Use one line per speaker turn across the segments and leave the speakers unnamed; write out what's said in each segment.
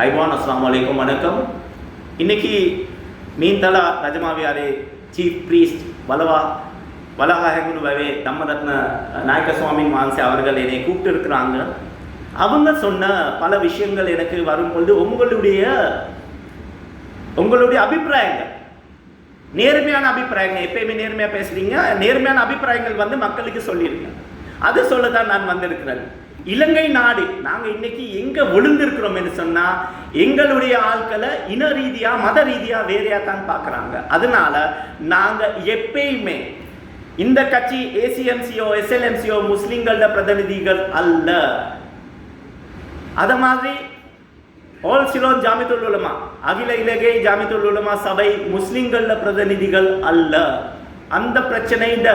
ஐவான் அஸ்லாம் வலைக்கம் வணக்கம். இன்றைக்கி மீன்தலா ரஜமாவியாரே சீஃப் ப்ரீஸ்ட் வலவா வலகா ஹெகுனுவே தம்மரத்ன நாயக்க சுவாமி மான்சே அவர்கள் என்னை கூப்பிட்டு இருக்கிறாங்க அவங்க சொன்ன பல விஷயங்கள் எனக்கு வரும்பொழுது உங்களுடைய உங்களுடைய அபிப்பிராயங்கள் நேர்மையான அபிப்பிராயங்கள் எப்பயுமே நேர்மையாக பேசுகிறீங்க நேர்மையான அபிப்பிராயங்கள் வந்து மக்களுக்கு சொல்லியிருக்கேன் அது சொல்ல தான் நான் வந்திருக்கிறேன். இலங்கை நாடு நாங்கள் இன்னைக்கு எங்கே விழுந்திருக்கிறோம் என்று எங்களுடைய ஆட்களை இன ரீதியாக மத ரீதியாக வேறையாக தான் பார்க்குறாங்க. அதனால நாங்கள் எப்பயுமே இந்த கட்சி ஏசிஎம்சியோ எஸ்எல்எம்சியோ முஸ்லீம்கள பிரதிநிதிகள் அல்ல. அதை மாதிரி ஆல் சிலோன் ஜாமித்துல் உலமா அகில இலங்கை ஜாமித்துல் உலமா சபை முஸ்லீம்கள பிரதிநிதிகள் அல்ல. அந்த பிரச்சனை இந்த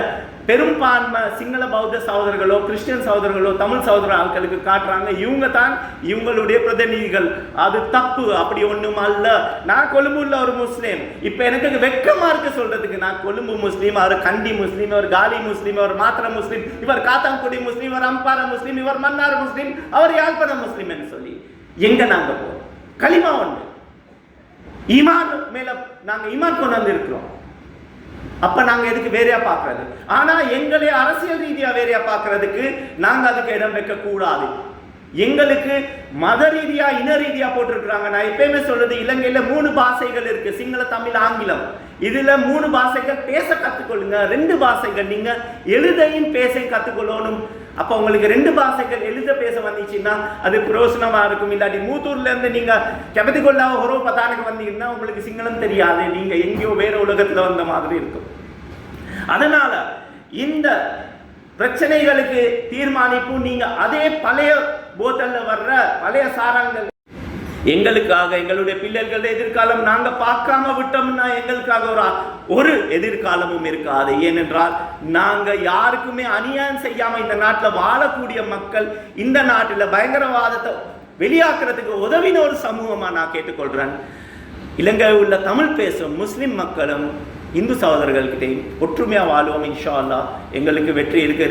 பெரும்பான்மை சிங்கள பௌத்த சகோதரர்களோ கிறிஸ்டியன் சகோதரர்களோ தமிழ் சகோதர ஆட்களுக்கு காட்டுறாங்க. இவங்க தான் இவங்களுடைய பிரதிநிதிகள். அது தப்பு. அப்படி ஒன்றும் அல்ல. நான் கொழும்புல ஒரு முஸ்லீம். இப்போ எனக்கு வெக்கமாக இருக்க சொல்றதுக்கு. நான் கொழும்பு முஸ்லீம் அவர் கண்டி முஸ்லீம் அவர் காலி முஸ்லீம் அவர் மாத்திர முஸ்லீம் இவர் காத்தாங்குடி முஸ்லீம் இவர் அம்பார முஸ்லீம் இவர் மன்னார் முஸ்லீம் அவர் யாழ்ப்பாண முஸ்லீம் என்று சொல்லி எங்க நாங்க போறோம்? களிமா ஒன்று ஈமான் மேல நாங்க ஈமான் கொண்டு வந்து இருக்கிறோம். அப்ப நாங்க எதுக்கு வேறையா பார்க்கறது? ஆனா எங்களை அரசியல் ரீதியா வேறையா பார்க்கறதுக்கு நாங்க அதுக்கு இடம் வைக்க கூடாது. எங்களுக்கு மத ரீதியா இன ரீதியா போட்டிருக்கிறாங்க. நான் எப்பயுமே சொல்றது இலங்கையில மூணு பாஷைகள் இருக்கு. சிங்கள தமிழ் ஆங்கிலம். இதுல மூணு பாஷைகள் பேச கத்துக்கொள்ளுங்க. ரெண்டு பாஷைகள் நீங்க எழுதையும் பேசையும் கத்துக்கொள்ளணும். அப்ப உங்களுக்கு ரெண்டு பாஷைகள் எழுத பேச வந்துச்சுன்னா அது புரோசனமா இருக்கும். இல்லாட்டி மூத்தூர்ல இருந்து நீங்க கெபதி ஒரு பத்தானுக்கு வந்தீங்கன்னா உங்களுக்கு சிங்களம் தெரியாது. நீங்க எங்கேயோ உலகத்தில் வந்த மாதிரி இருக்கும். அதனால இந்த பிரச்சனைகளுக்கு தீர்மானிப்பு நீங்க அதே பழைய போத்தல்ல வர்ற பழைய சாராங்கள். எங்களுக்காக எங்களுடைய பிள்ளைகளோட எதிர்காலம் நாங்க பார்க்காம விட்டோம்னா எங்களுக்காக ஒரு ஒரு எதிர்காலமும் இருக்காது. ஏனென்றால் நாங்க யாருக்குமே அநியாயம் செய்யாம இந்த நாட்டில் வாழக்கூடிய மக்கள் இந்த நாட்டில் பயங்கரவாதத்தை வெளியாக்குறதுக்கு உதவின ஒரு சமூகமா நான் கேட்டுக்கொள்றேன். இலங்கையில் உள்ள தமிழ் பேசும் முஸ்லீம் மக்களும் இந்து சகோதரர்கள்கிட்டையும் ஒற்றுமையா வாழ்வோம் இன்ஷா அல்லா எங்களுக்கு வெற்றி இருக்கு